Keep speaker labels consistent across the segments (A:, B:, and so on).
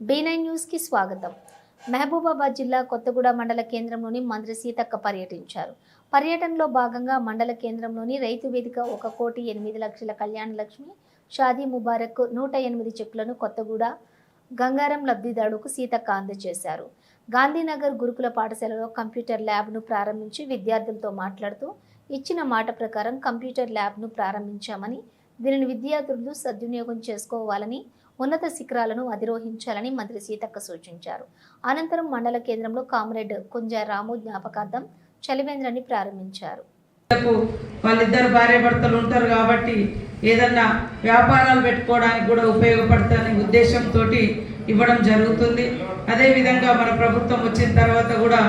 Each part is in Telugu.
A: బీ నైన్ న్యూస్కి స్వాగతం. మహబూబాబాద్ జిల్లా కొత్తగూడ మండల కేంద్రంలోని మంత్రి సీతక్క పర్యటించారు. పర్యటనలో భాగంగా మండల కేంద్రంలోని రైతు వేదిక ఒక కోటి ఎనిమిది లక్షల కళ్యాణ లక్ష్మి షాదీ ముబారక్ నూట ఎనిమిది చెక్కులను కొత్తగూడ గంగారం లబ్ధిదారుకు సీతక్క అందజేశారు. గాంధీనగర్ గురుకుల పాఠశాలలో కంప్యూటర్ ల్యాబ్ను ప్రారంభించి విద్యార్థులతో మాట్లాడుతూ ఇచ్చిన మాట ప్రకారం కంప్యూటర్ ల్యాబ్ను ప్రారంభించామని దీనిని విద్యార్థులు సద్వినియోగం చేసుకోవాలని ఉన్నత శిఖరాలను అధిరోహించాలని మంత్రి సీతక్క సూచించారు. అనంతరం మండల కేంద్రంలో కామ్రేడ్ కుంజారాము జ్ఞాపకార్థం చలివేంద్రాన్ని ప్రారంభించారు.
B: వాళ్ళిద్దరు భార్య భర్తలు ఉంటారు కాబట్టి ఏదన్నా వ్యాపారాలు పెట్టుకోవడానికి కూడా ఉపయోగపడుతుందనే ఉద్దేశంతో ఇవ్వడం జరుగుతుంది. అదేవిధంగా మన ప్రభుత్వం వచ్చిన తర్వాత కూడా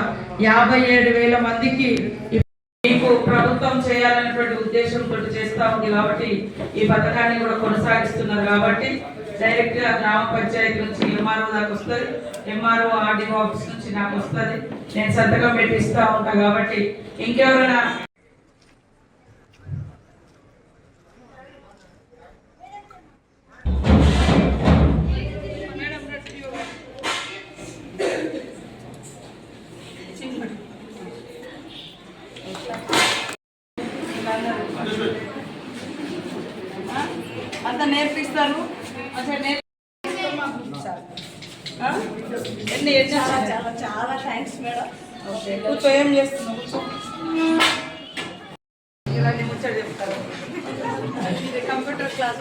B: యాభై ఏడు వేల మందికి మీకు ప్రభుత్వం చేయాలనేటువంటి ఉద్దేశంతో చేస్తా ఉంది కాబట్టి ఈ పథకాన్ని కూడా కొనసాగిస్తున్నారు కాబట్టి డైరెక్ట్గా గ్రామ పంచాయతీ నుంచి ఎంఆర్ఓ దాకా వస్తుంది. ఎంఆర్ఓ ఆర్డీఓ ఆఫీస్ నుంచి నాకు వస్తుంది. నేను సంతకం పెట్టి ఇస్తా ఉంటా కాబట్టి ఇంకెవరైనా అంత నేర్పిస్తారు.
C: చాలా చాలా చాలా థ్యాంక్స్ మేడం
B: ఓకే కూర్చో ఏం చేస్తున్నావు? కూర్చో